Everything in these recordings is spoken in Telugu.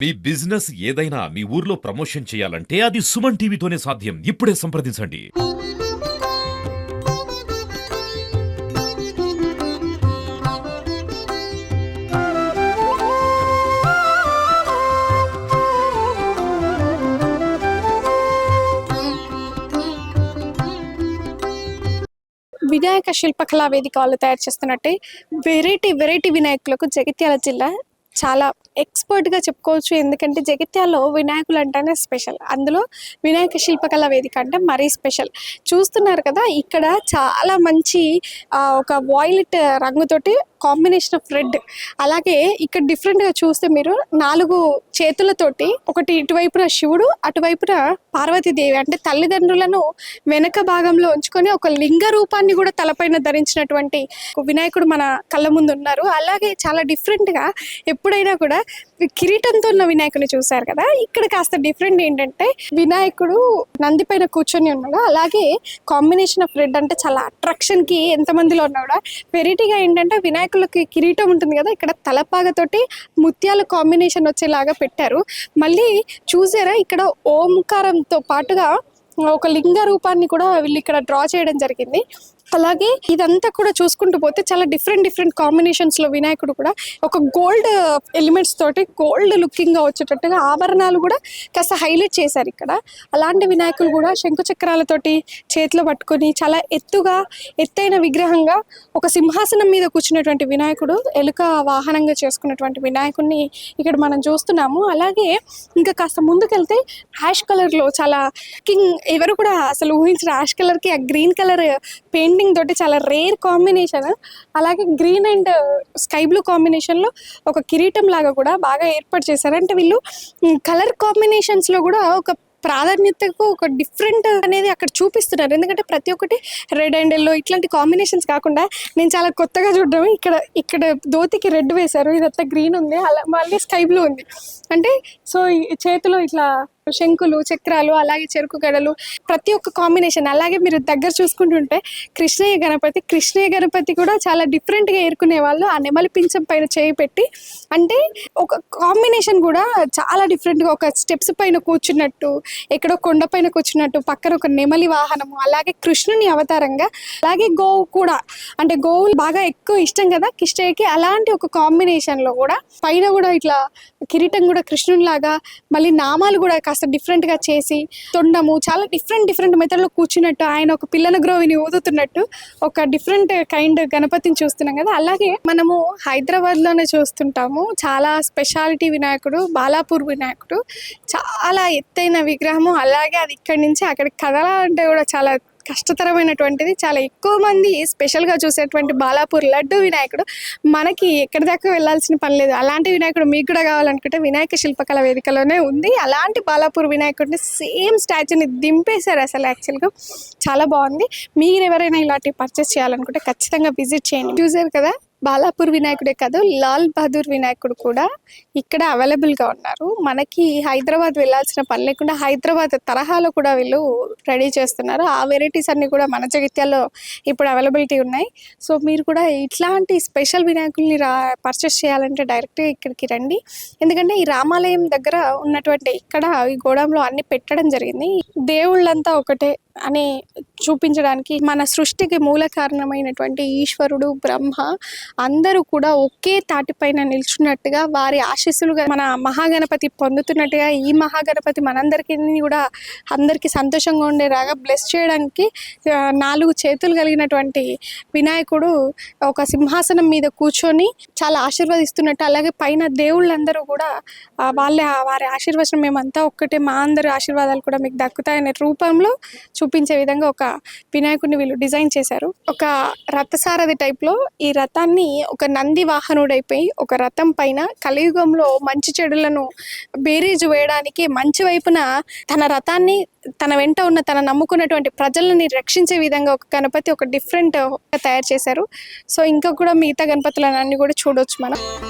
మీ బిజినెస్ ఏదైనా మీ ఊర్లో ప్రమోషన్ చేయాలంటే అది సుమన్ టీవీతోనే సాధ్యం. ఇప్పుడే సంప్రదించండి. వినాయక శిల్పకళా వేదిక వాళ్ళు తయారు చేస్తున్నట్టే వెరైటీ వెరైటీ వినాయకులకు జగిత్యాల జిల్లా చాలా ఎక్స్పర్ట్గా చెప్పుకోవచ్చు. ఎందుకంటే జగిత్యాలలో వినాయకులు అంటేనే స్పెషల్. అందులో వినాయక శిల్పకళా వేదిక అంటే మరీ స్పెషల్. చూస్తున్నారు కదా ఇక్కడ చాలా మంచి ఒక వాయిలెట్ రంగుతోటి కాంబినేషన్ ఆఫ్ రెడ్. అలాగే ఇక్కడ డిఫరెంట్గా చూస్తే మీరు నాలుగు చేతులతోటి ఒకటి ఇటువైపున శివుడు అటువైపున పార్వతీదేవి అంటే తల్లిదండ్రులను వెనక భాగంలో ఉంచుకొని ఒక లింగ రూపాన్ని కూడా తలపైన ధరించినటువంటి వినాయకుడు మన కళ్ళ ముందు ఉన్నారు. అలాగే చాలా డిఫరెంట్గా ఎప్పుడైనా కూడా కిరీటంతో ఉన్న వినాయకుని చూశారు కదా? ఇక్కడ కాస్త డిఫరెంట్ ఏంటంటే వినాయకుడు నంది పైన కూర్చొని ఉన్నాడు. అలాగే కాంబినేషన్ ఆఫ్ రెడ్ అంటే చాలా అట్రాక్షన్కి ఎంత మందిలో ఉన్నా కూడా వెరైటీగా ఏంటంటే వినాయకులకి కిరీటం ఉంటుంది కదా ఇక్కడ తలపాగతోటి ముత్యాల కాంబినేషన్ వచ్చేలాగా పెట్టారు. మళ్ళీ చూసారా ఇక్కడ ఓంకారంతో పాటుగా ఒక లింగ రూపాన్ని కూడా వీళ్ళు ఇక్కడ డ్రా చేయడం జరిగింది. అలాగే ఇదంతా కూడా చూసుకుంటూ పోతే చాలా డిఫరెంట్ డిఫరెంట్ కాంబినేషన్స్లో వినాయకుడు కూడా ఒక గోల్డ్ ఎలిమెంట్స్ తోటి గోల్డ్ లుకింగ్గా వచ్చేటట్టుగా ఆభరణాలు కూడా కాస్త హైలైట్ చేశారు ఇక్కడ. అలాంటి వినాయకులు కూడా శంకు చక్రాలతోటి చేతిలో పట్టుకొని చాలా ఎత్తుగా ఎత్తైన విగ్రహంగా ఒక సింహాసనం మీద కూర్చున్నటువంటి వినాయకుడు ఎలుక వాహనంగా చేసుకున్నటువంటి వినాయకుడిని ఇక్కడ మనం చూస్తున్నాము. అలాగే ఇంకా కాస్త ముందుకెళ్తే యాష్ కలర్లో చాలా కింగ్ ఎవరు కూడా అసలు ఊహించిన యాష్ కలర్కి ఆ గ్రీన్ కలర్ పెయింట్ పెయింటింగ్ తోటి చాలా రేర్ కాంబినేషన్ అలాగే గ్రీన్ అండ్ స్కై బ్లూ కాంబినేషన్లో ఒక కిరీటం లాగా కూడా బాగా ఏర్పాటు చేశారు. అంటే వీళ్ళు కలర్ కాంబినేషన్స్లో కూడా ఒక ప్రాధాన్యతకు ఒక డిఫరెంట్ అనేది అక్కడ చూపిస్తున్నారు. ఎందుకంటే ప్రతి ఒక్కటి రెడ్ అండ్ ఎల్లో ఇట్లాంటి కాంబినేషన్స్ కాకుండా నేను చాలా కొత్తగా చూడడం ఇక్కడ ఇక్కడ ధోతికి రెడ్ వేశారు. ఇదంతా గ్రీన్ ఉంది. అలా మళ్ళీ స్కై బ్లూ ఉంది. అంటే సో చేతిలో ఇట్లా శంకులు చక్రాలు అలాగే చెరుకు గడలు ప్రతి ఒక్క కాంబినేషన్ అలాగే మీరు దగ్గర చూసుకుంటుంటే కృష్ణయ్య గణపతి కృష్ణయ్య గణపతి కూడా చాలా డిఫరెంట్గా ఏరుకునే వాళ్ళు. ఆ నెమలి పింఛం పైన చేయి పెట్టి అంటే ఒక కాంబినేషన్ కూడా చాలా డిఫరెంట్గా ఒక స్టెప్స్ పైన కూర్చున్నట్టు ఎక్కడో కొండ పైన కూర్చున్నట్టు పక్కన ఒక నెమలి వాహనము అలాగే కృష్ణుని అవతారంగా అలాగే గోవు కూడా. అంటే గోవులు బాగా ఎక్కువ ఇష్టం కదా కృష్ణయ్యకి. అలాంటి ఒక కాంబినేషన్లో కూడా పైన కూడా ఇట్లా కిరీటం కూడా కృష్ణుని లాగా మళ్ళీ నామాలు కూడా కాస్త డిఫరెంట్గా గా చేసి తొండము చాలా డిఫరెంట్ డిఫరెంట్ మెథడ్లో కూర్చున్నట్టు ఆయన ఒక పిల్లల గ్రోవిని ఊదుతున్నట్టు ఒక డిఫరెంట్ కైండ్ గణపతిని చూస్తున్నాం కదా. అలాగే మనము హైదరాబాద్లోనే చూస్తుంటాము. చాలా స్పెషాలిటీ వినాయకుడు బాలాపూర్ వినాయకుడు. చాలా ఎత్తైన విగ్రహము. అలాగే అది ఇక్కడి నుంచి అక్కడికి కదలాలంటే కూడా చాలా కష్టతరమైనటువంటిది. చాలా ఎక్కువ మంది స్పెషల్గా చూసేటువంటి బాలాపూర్ లడ్డు వినాయకుడు మనకి ఎక్కడి దాకా వెళ్ళాల్సిన పని లేదు. అలాంటి వినాయకుడు మీకు కూడా కావాలనుకుంటే వినాయక శిల్పకళ వేదికలోనే ఉంది. అలాంటి బాలాపూర్ వినాయకుడిని సేమ్ స్టాచ్యూని దింపేశారు అసలు యాక్చువల్గా. చాలా బాగుంది. మీరు ఎవరైనా ఇలాంటి పర్చేస్ చేయాలనుకుంటే ఖచ్చితంగా విజిట్ చేయండి. చూసారు కదా? బాలాపూర్ వినాయకుడే కాదు లాల్ బహదూర్ వినాయకుడు కూడా ఇక్కడ అవైలబుల్గా ఉన్నారు. మనకి హైదరాబాద్ వెళ్ళాల్సిన పని లేకుండా హైదరాబాద్ తరహాలో కూడా వీళ్ళు రెడీ చేస్తున్నారు. ఆ వెరైటీస్ అన్నీ కూడా మన జగిత్యాల్లో ఇప్పుడు అవైలబిలిటీ ఉన్నాయి. సో మీరు కూడా ఇట్లాంటి స్పెషల్ వినాయకుల్ని రా పర్చేస్ చేయాలంటే డైరెక్ట్గా ఇక్కడికి రండి. ఎందుకంటే ఈ రామాలయం దగ్గర ఉన్నటువంటి ఇక్కడ ఈ గోడంలో అన్ని పెట్టడం జరిగింది. దేవుళ్ళంతా ఒకటే. అని చూపించడానికి మన సృష్టికి మూల కారణమైనటువంటి ఈశ్వరుడు బ్రహ్మ అందరూ కూడా ఒకే తాటిపైన నిల్చున్నట్టుగా వారి ఆశీస్సులుగా మన మహాగణపతి పొందుతున్నట్టుగా ఈ మహాగణపతి మనందరికీ కూడా అందరికీ సంతోషంగా ఉండేలాగా బ్లెస్ చేయడానికి నాలుగు చేతులు కలిగినటువంటి వినాయకుడు ఒక సింహాసనం మీద కూర్చొని చాలా ఆశీర్వదిస్తున్నట్టు అలాగే పైన దేవుళ్ళందరూ కూడా వాళ్ళ వారి ఆశీర్వచనం మేమంతా ఒక్కటే మా అందరి ఆశీర్వాదాలు కూడా మీకు దక్కుతాయనే రూపంలో చూ చూపించే విధంగా ఒక వినాయకుడిని వీళ్ళు డిజైన్ చేశారు. ఒక రథసారథి టైప్లో ఈ రథాన్ని ఒక నంది వాహనుడైపోయి ఒక రథం పైన కలియుగంలో మంచి చెడులను బేరీజు వేయడానికి మంచి వైపున తన రథాన్ని తన వెంట ఉన్న తన నమ్ముకున్నటువంటి ప్రజలని రక్షించే విధంగా ఒక గణపతి ఒక డిఫరెంట్ తయారు చేశారు. సో ఇంకా కూడా మిగతా గణపతులన్నీ కూడా చూడొచ్చు మనం.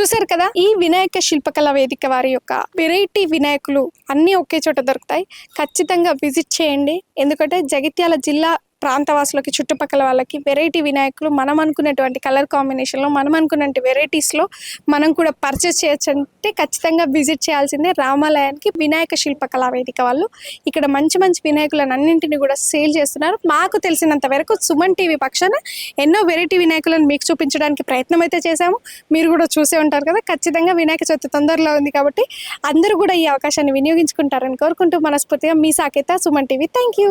చూసారు కదా? ఈ వినాయక శిల్పకళ వేదిక వారి యొక్క వెరైటీ వినాయకులు అన్నీ ఒకే చోట దొరుకుతాయి. ఖచ్చితంగా విజిట్ చేయండి. ఎందుకంటే జగిత్యాల జిల్లా ప్రాంతవాసులకి చుట్టుపక్కల వాళ్ళకి వెరైటీ వినాయకులు మనం అనుకున్నటువంటి కలర్ కాంబినేషన్లో మనం అనుకున్నటువంటి వెరైటీస్లో మనం కూడా పర్చేస్ చేయొచ్చు అంటే ఖచ్చితంగా విజిట్ చేయాల్సిందే రామాలయానికి వినాయక శిల్పకళా వేదిక వాళ్ళు. ఇక్కడ మంచి మంచి వినాయకులను అన్నింటిని కూడా సేల్ చేస్తున్నారు. మాకు తెలిసినంత వరకు సుమన్ టీవీ పక్షాన ఎన్నో వెరైటీ వినాయకులను మీకు చూపించడానికి ప్రయత్నం అయితే చేశాము. మీరు కూడా చూసే ఉంటారు కదా ఖచ్చితంగా వినాయక చవితి తొందరలో ఉంది కాబట్టి అందరూ కూడా ఈ అవకాశాన్ని వినియోగించుకుంటారని కోరుకుంటూ మనస్ఫూర్తిగా మీ Saketha Suman TV. Thank you